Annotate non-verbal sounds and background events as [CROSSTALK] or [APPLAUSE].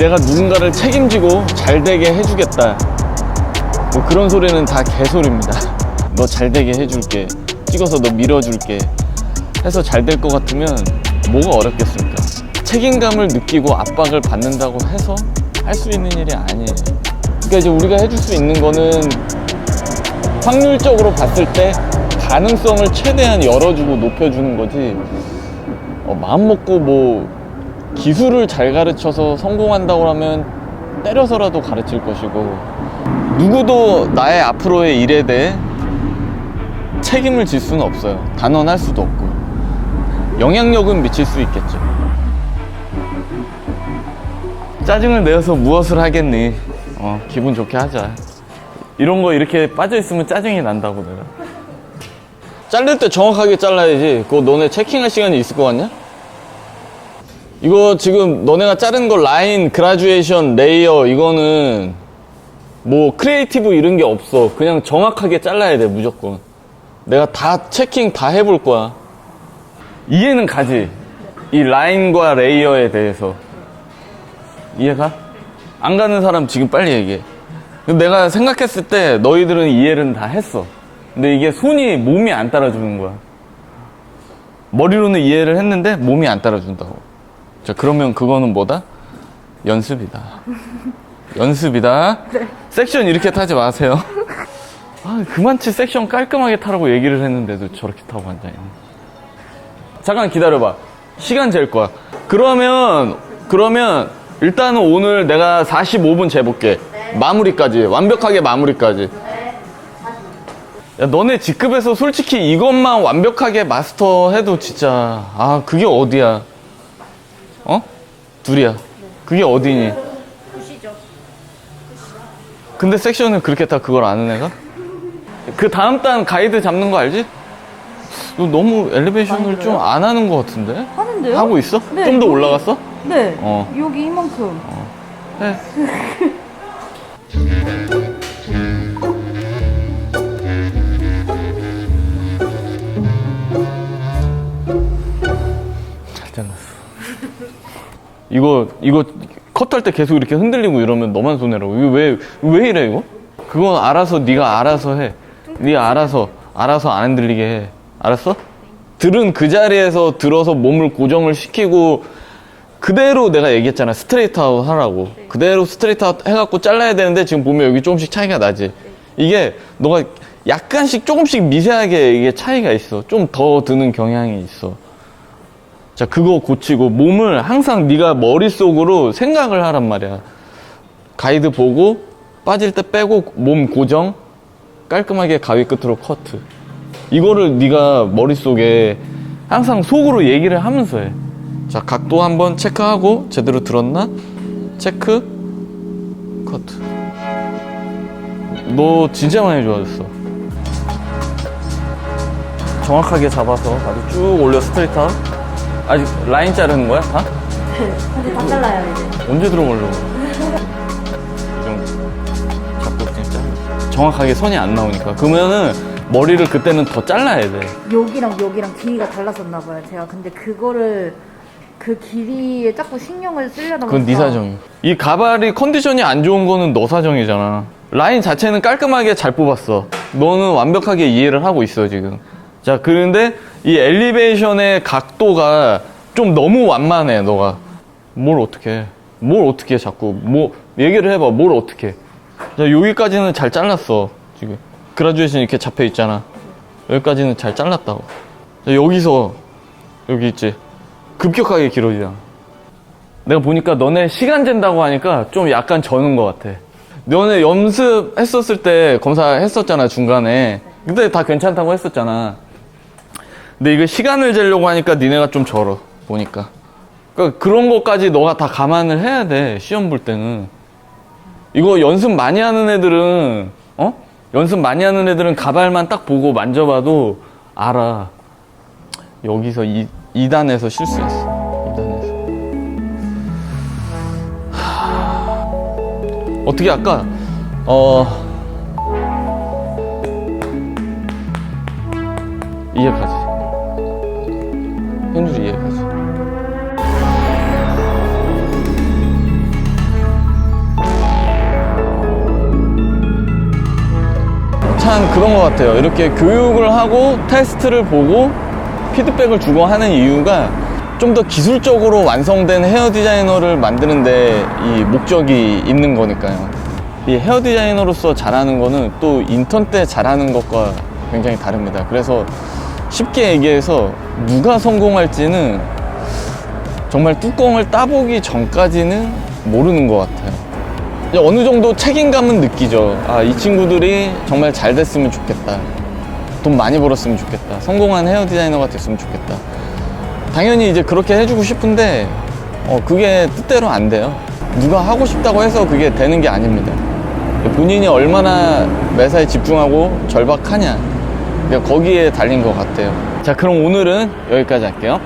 내가 누군가를 책임지고 잘 되게 해주겠다. 뭐 그런 소리는 다 개소리입니다. [LAUGHS] 너 잘 되게 해줄게. 찍어서 너 밀어줄게. 해서 잘 될 것 같으면 뭐가 어렵겠습니까? 책임감을 느끼고 압박을 받는다고 해서 할 수 있는 일이 아니에요. 그러니까 이제 우리가 해줄 수 있는 거는 확률적으로 봤을 때 가능성을 최대한 열어주고 높여주는 거지. 어, 마음 먹고 뭐 기술을 잘 가르쳐서 성공한다고 하면 때려서라도 가르칠 것이고 누구도 나의 앞으로의 일에 대해 책임을 질 수는 없어요. 단언할 수도 없고 영향력은 미칠 수 있겠죠. 짜증을 내어서 무엇을 하겠니? 어, 기분 좋게 하자. 이런 거 이렇게 빠져 있으면 짜증이 난다고 내가. 자를 때 정확하게 잘라야지. 그거 너네 체킹할 시간이 있을 것 같냐? 이거 지금 너네가 자른 거 라인, 그라주에이션, 레이어 이거는 뭐 크리에이티브 이런 게 없어. 그냥 정확하게 잘라야 돼 무조건. 내가 다 체킹 다 해볼 거야. 이해는 가지. 이 라인과 레이어에 대해서. 이해가? 안 가는 사람 지금 빨리 얘기해. 내가 생각했을 때 너희들은 이해를 다 했어. 근데 이게 손이 몸이 안 따라주는 거야. 머리로는 이해를 했는데 몸이 안 따라준다고. 자, 그러면 그거는 뭐다? 연습이다. 연습이다. 섹션 이렇게 타지 마세요. 아, 그만치 섹션 깔끔하게 타라고 얘기를 했는데도 저렇게 타고 앉아있네. 잠깐 기다려봐. 시간 잴 거야. 그러면, 그러면, 일단은 오늘 내가 45분 재볼게. 마무리까지. 완벽하게 마무리까지. 야, 너네 직급에서 솔직히 이것만 완벽하게 마스터해도 진짜, 아, 그게 어디야? 어? 둘이야. 그게 어디니? 근데 섹션은 그렇게 다 그걸 아는 애가? 그 다음 단 가이드 잡는 거 알지? 너 너무 엘리베이션을 좀 안 하는 것 같은데? 하는데요? 하고 있어? 네, 좀 더 여기- 올라갔어? 네. 어. 여기 이만큼. 해. 잘 잘랐어. 이거 이거 컷할 때 계속 이렇게 흔들리고 이러면 너만 손해라고. 이거 왜 왜 이래 이거? 그건 알아서 네가 알아서 해. 네가 알아서 알아서 안 흔들리게 해. 알았어? 들은 그 자리에서 들어서 몸을 고정을 시키고 그대로 내가 얘기했잖아 스트레이트 아웃 하라고 그대로 스트레이트 아웃 해갖고 잘라야 되는데 지금 보면 여기 조금씩 차이가 나지 이게 너가 약간씩 조금씩 미세하게 이게 차이가 있어 좀 더 드는 경향이 있어 자 그거 고치고 몸을 항상 네가 머릿속으로 생각을 하란 말이야 가이드 보고 빠질 때 빼고 몸 고정 깔끔하게 가위 끝으로 커트 이거를 네가 머릿속에 항상 속으로 얘기를 하면서 해. 자, 각도 한번 체크하고 제대로 들었나? 체크. 커트. 너 진짜 많이 좋아졌어. 정확하게 잡아서 아주 쭉 올려 스트레이트 아웃. 아직 라인 자르는 거야? 다? 네. 근데 다 잘라요, 이제. 언제 들어가려고? 이 정도. 그냥 잘라. 정확하게 선이 안 나오니까. 그러면은 머리를 그때는 더 잘라야 돼. 여기랑 여기랑 길이가 달랐었나 봐요. 제가 근데 그거를 그 길이에 자꾸 신경을 쓰려다 보니까 그건 네 사정이. 이 가발이 컨디션이 안 좋은 거는 너 사정이잖아. 라인 자체는 깔끔하게 잘 뽑았어. 너는 완벽하게 이해를 하고 있어, 지금. 자, 그런데 이 엘리베이션의 각도가 좀 너무 완만해, 너가. 뭘 어떻게 해? 뭘 어떻게 해, 자꾸. 뭐, 얘기를 해봐. 뭘 어떻게 해. 자, 여기까지는 잘 잘랐어, 지금. 그라듀에이션 이렇게 잡혀 있잖아. 여기까지는 잘 잘랐다고. 자, 여기서, 여기 있지. 급격하게 길어지잖아. 내가 보니까 너네 시간 잰다고 하니까 좀 약간 저는 것 같아. 너네 연습했었을 때 검사했었잖아, 중간에. 그때 다 괜찮다고 했었잖아. 근데 이거 시간을 재려고 하니까 니네가 좀 절어, 보니까. 그러니까 그런 것까지 너가 다 감안을 해야 돼, 시험 볼 때는. 이거 연습 많이 하는 애들은, 어? 연습 많이 하는 애들은 가발만 딱 보고 만져봐도 알아. 여기서 이, 2단에서 실수했어. 2단에서. 어떻게 할까? 어. 이해가지. 확률이 이해가지. 참 그런 것 같아요. 이렇게 교육을 하고 테스트를 보고 피드백을 주고 하는 이유가 좀 더 기술적으로 완성된 헤어 디자이너를 만드는데 이 목적이 있는 거니까요. 이 헤어 디자이너로서 잘하는 거는 또 인턴 때 잘하는 것과 굉장히 다릅니다. 그래서 쉽게 얘기해서 누가 성공할지는 정말 뚜껑을 따보기 전까지는 모르는 것 같아요. 어느 정도 책임감은 느끼죠. 아, 이 친구들이 정말 잘 됐으면 좋겠다. 돈 많이 벌었으면 좋겠다. 성공한 헤어 디자이너가 됐으면 좋겠다. 당연히 이제 그렇게 해주고 싶은데, 어, 그게 뜻대로 안 돼요. 누가 하고 싶다고 해서 그게 되는 게 아닙니다. 본인이 얼마나 매사에 집중하고 절박하냐. 그러니까 거기에 달린 것 같아요. 자, 그럼 오늘은 여기까지 할게요.